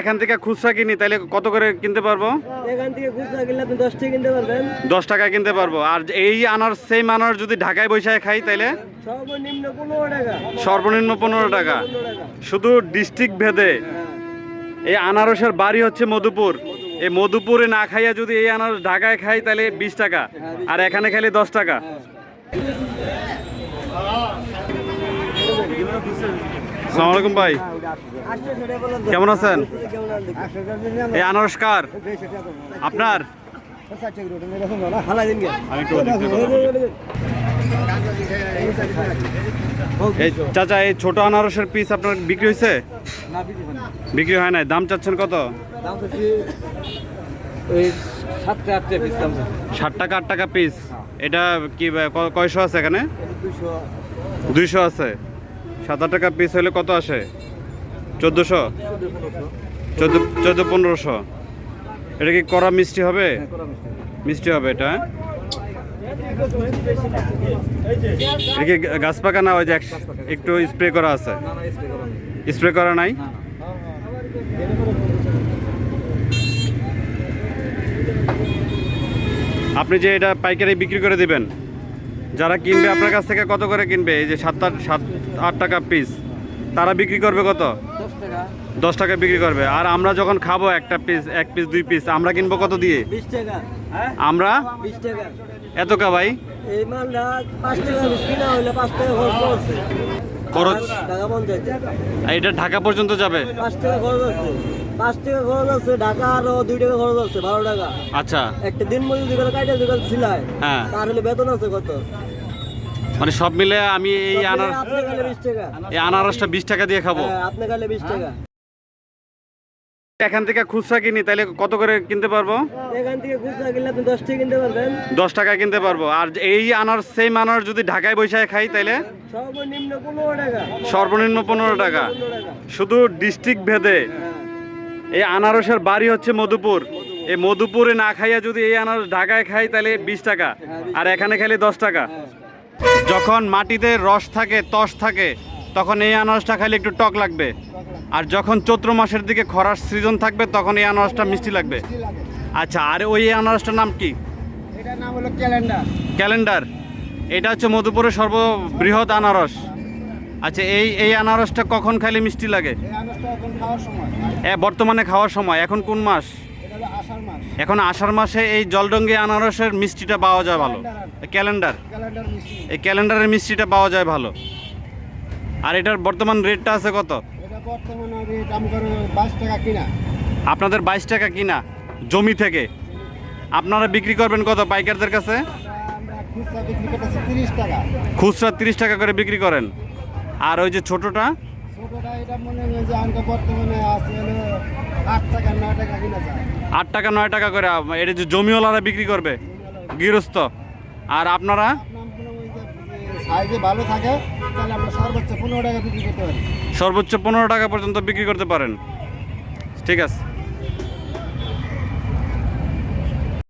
এখান থেকে খুচরা কিনি তাহলে কত করে কিনতে পারব? এখান থেকে খুচরা কিনলে আপনি দশ টাকা কিনতে পারবেন। দশ টাকা কিনতে পারব। আর এই আনার সেম আনার যদি ঢাকায় বৈশাখে খাই তাহলে? সর্বনিম্ন পনেরো টাকা। সর্বনিম্ন পনেরো টাকা। শুধু ডিস্ট্রিক্ট ভেদে। হ্যাঁ। এই আনারসের বাড়ি হচ্ছে মধুপুর। এই মধুপুরে না খাইয়া যদি এই আনারস ঢাকায় খাই তাহলে বিশ টাকা। আর এখানে খাইলে দশ টাকা। সালাম আলাইকুম ভাই। কেমন আছেন? এই আনারস আপনার? চাচা, এই ছোট আনারসের পিস আপনার বিক্রি হয়েছে? বিক্রি হয় নাই। দাম চাচ্ছেন কত। ষাট টাকা আট টাকা পিস এটা ক- কয়শো আছে এখানে? দুইশো আছে। সাত টাকা পিস হলে কত আসে? চোদ্দোশো? চোদ্দ চোদ্দ পনেরোশো। এটা কি কড়া মিষ্টি হবে? মিষ্টি। হবে। এটা এটা কি গাছ পাকা না ওই যে একটু স্প্রে করা আছে? করা। স্প্রে করা নাই। আপনি যে এটা পাইকারি বিক্রি করে দিবেন যারা কিনবে আপনার কাছ থেকে কত করে কিনবে? এই যে সাত সাত আট টাকা পিস তারা বিক্রি করবে কত? দশ টাকা। বিক্রি করবে। আর আমরা যখন খাব একটা পিস এক পিস দুই পিস আমরা কিনবো কত দিয়ে? হ্যাঁ? আমরা? এত কা ভাই? পাঁচ টাকা বিশ কিনা হইলে পাঁচ টাকা খরচ এটা ঢাকা পর্যন্ত যাবে? পাঁচ টাকা খরচ আছে পাঁচ টাকা খরচ আছে ঢাকা আরও দুই টাকা খরচ আছে বারো টাকা। আচ্ছা। একটা দিন মজুরি দুই দুই হ্যাঁ। তার হলে বেতন আছে কত? মানে সব মিলে আমি এই আনার এই আনারসটা বিশ টাকা দিয়ে খাব। হ্যাঁ, এখান থেকে খুচরা কিনি তাহলে কত করে কিনতে পারব? এখান থেকে খুচরা কিনলে আপনি দশ টাকা কিনতে পারবেন। দশ টাকা কিনতে পারব। আর এই আনার সেম আনার যদি ঢাকায় বৈশাখে খাই তাহলে সর্বনিম্ন পনেরো টাকা। সর্বনিম্ন পনেরো টাকা। শুধু ডিস্ট্রিক্ট ভেদে। হ্যাঁ। এই আনারসের বাড়ি হচ্ছে মধুপুর। এই মধুপুরে না খাইয়া যদি এই আনারস ঢাকায় খাই তাহলে বিশ টাকা। আর এখানে খাইলে দশ টাকা। যখন মাটিতে রস থাকে তস থাকে তখন এই আনারসটা খাইলে একটু টক লাগবে। আর যখন চৈত্র মাসের দিকে খরার সিজন থাকবে তখন এই আনারসটা মিষ্টি লাগবে। আচ্ছা আর ওই আনারসটার নাম কি? এটার নাম হলো ক্যালেন্ডার। ক্যালেন্ডার। এটা হচ্ছে মধুপুরের সর্ববৃহৎ আনারস। আচ্ছা এই এই আনারসটা কখন খাইলে মিষ্টি লাগে? এ বর্তমানে খাওয়ার সময়। এখন কোন মাস এটা হলো আষাঢ় মাস এখন আষাঢ় মাসে এই জলডঙ্গি আনারসের মিষ্টিটা পাওয়া যায় ভালো। ক্যালেন্ডার। এই ক্যালেন্ডারের মিষ্টিটা পাওয়া যায় ভালো। আর এটার বর্তমান রেটটা আছে কত? আপনাদের বাইশ টাকা কিনা জমি থেকে। আপনারা বিক্রি করবেন কত পাইকারদের কাছে? খুচরা তিরিশ টাকা। খুচরা তিরিশ টাকা করে বিক্রি করেন। আর ওই যে ছোটোটা? ছোটটা এটা মনে হয় যে আমাকে বর্তমানে আছে হলো আট টাকা নয় টাকা করে এটা যে জমিওয়ালারা বিক্রি করবে গৃহস্থ। আর আপনারা? ভালো থাকে তাহলে আমরা সর্বোচ্চ পনেরো টাকা বিক্রি করতে পারি। সর্বোচ্চ পনেরো টাকা পর্যন্ত বিক্রি করতে পারেন। ঠিক আছে।